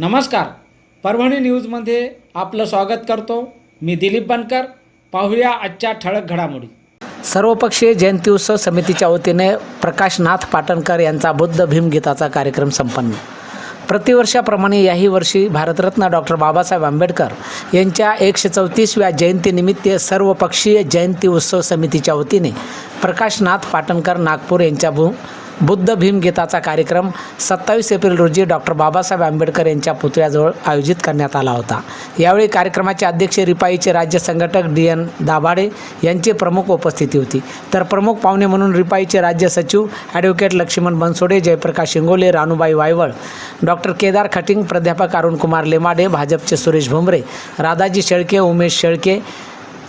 नमस्कार. परभणी न्यूजमध्ये आपलं स्वागत करतो. मी दिलीप बनकर. पाहूया आजच्या ठळक घडामोडी. सर्वपक्षीय जयंती उत्सव समितीच्या वतीने प्रकाशनाथ पाटणकर यांचा बुद्ध भीमगीताचा कार्यक्रम संपन्न. प्रतिवर्षाप्रमाणे याही वर्षी भारतरत्न डॉक्टर बाबासाहेब आंबेडकर यांच्या एकशे चौतीसव्या जयंतीनिमित्त सर्वपक्षीय जयंती उत्सव समितीच्या वतीने प्रकाशनाथ पाटणकर नागपूर यांच्या भू बुद्ध भीमगीताचा कार्यक्रम सत्तावीस एप्रिल रोजी डॉक्टर बाबासाहेब आंबेडकर यांच्या पुतळ्याजवळ आयोजित करण्यात आला होता. यावेळी कार्यक्रमाचे अध्यक्ष रिपाईचे राज्य संघटक डी एन दाभाडे यांची प्रमुख उपस्थिती होती. तर प्रमुख पाहुणे म्हणून रिपाईचे राज्य सचिव ॲडव्होकेट लक्ष्मण बनसोडे जयप्रकाश शिंगोले रानूबाई वायवळ डॉक्टर केदार खटिंग प्राध्यापक अरुणकुमार लेमाडे भाजपचे सुरेश भुमरे राधाजी शेळके उमेश शेळके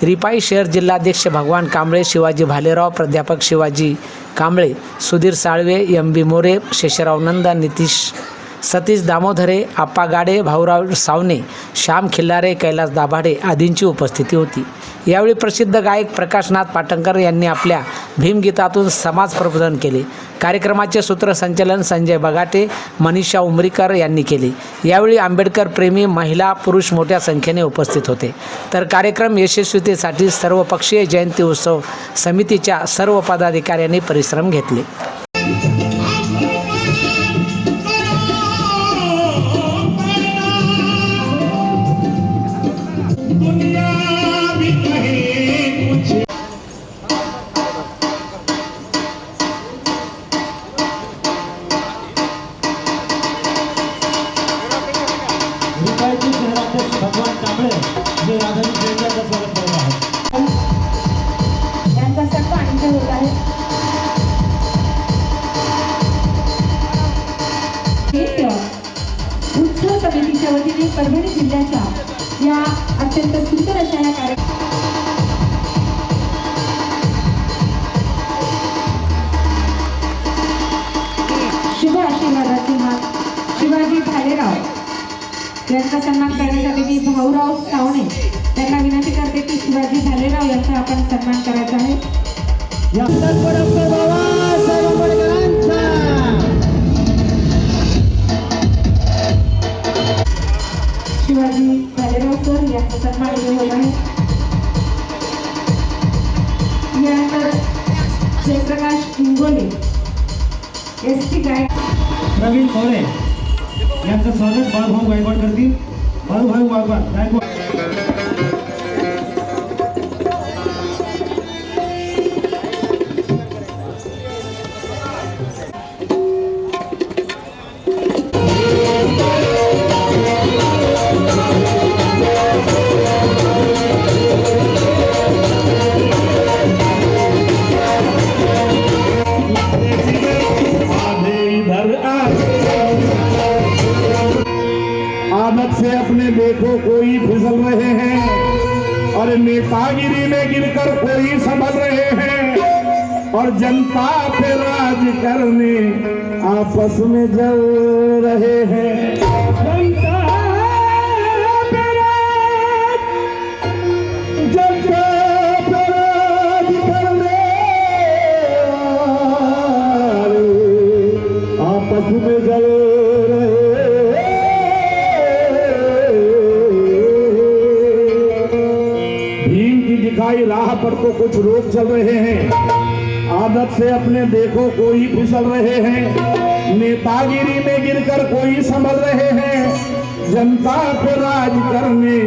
रिपाई शहर जिल्हाध्यक्ष भगवान कांबळे शिवाजी भालेराव प्राध्यापक शिवाजी कांबळे सुधीर साळवे एम बी मोरे शेषराव नंदा नितीश सतीश दामोदरे आप्पा गाडे भाऊराव सावने श्याम खिल्लारे कैलास दाभाडे आदींची उपस्थिती होती. यावेळी प्रसिद्ध गायक प्रकाशनाथ पाटणकर यांनी आपल्या भीमगीतातून समाज प्रबोधन केले. कार्यक्रमाचे सूत्रसंचालन संजय बगाटे मनीषा उमरीकर यांनी केले. यावेळी आंबेडकर प्रेमी महिला पुरुष मोठ्या संख्येने उपस्थित होते. तर कार्यक्रम यशस्वीतेसाठी सर्वपक्षीय जयंती उत्सव समितीच्या सर्व पदाधिकाऱ्यांनी परिश्रम घेतले. भगवान कांबळे जे राधानी शेळकेचं स्वागत करत आहेत. यांचा सन्मान इथे होत आहे. उत्सव समितीच्या वतीने परभणी जिल्ह्याच्या या अत्यंत सुंदर अशा या कार्यक्रम शुभ आशीर्वादाची हात शिवाजी भालेराव. यांचा सन्मान करण्यासाठी मी भाऊराव सावणे त्यांना विनंती करते की शिवाजी भालेराव यांचा आपण सन्मान करायचा आहे. शिवाजी भालेराव सर यांचा सन्मान होत आहे. यानंतर जयप्रकाश इंगोले एस टी गायक. प्रवीण मोरे. यांचं स्वागत बाळूभाऊ गायकवाड करतील. बाळूभाऊ गायकवाड गायकवाड. से अपने देखो कोई फिसल रहे हैं और नेतागिरी में गिरकर कोई संभल रहे हैं। और जनता पे राज करने आपस में जल रहे हैं। जनता आपस में जल पर तो कुछ लोग चल रहे हैं। आदत से अपने देखो कोई फिसल रहे हैं। नेतागिरी में गिरकर कोई संभल रहे हैं। जनता पे राज करने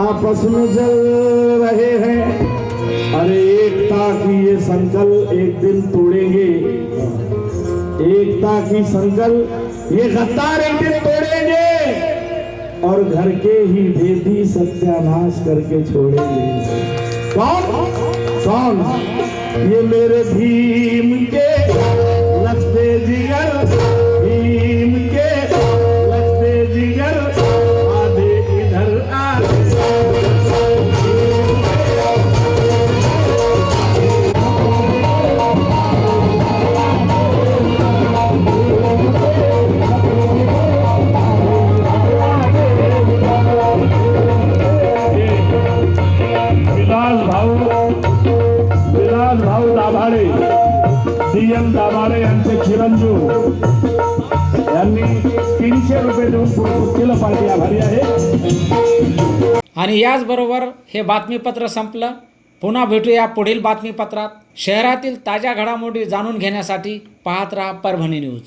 आपस में जल रहे हैं। अरे एकता की ये संकल्प एक दिन तोड़ेंगे। एकता की संकल्प, ये गद्दार एक दिन तोड़ेंगे। और घर के ही भेदी सत्यानाश करके छोड़ेंगे। कौन? कौन? ये मेरे भीम के विलास भाऊ दाभाडे डी दाभाडे यांचे चिरंजीव. यांनी तीनशे रुपये देऊन पुरस्कृत केलं पाहिजे आभारी आहे. आणि याचबरोबर हे बातमीपत्र संपलं. पुन्हा भेटूया पुढील बातमीपत्रात. शहरातील ताज्या घडामोडी जाणून घेण्यासाठी पाहत राहा परभणी न्यूज.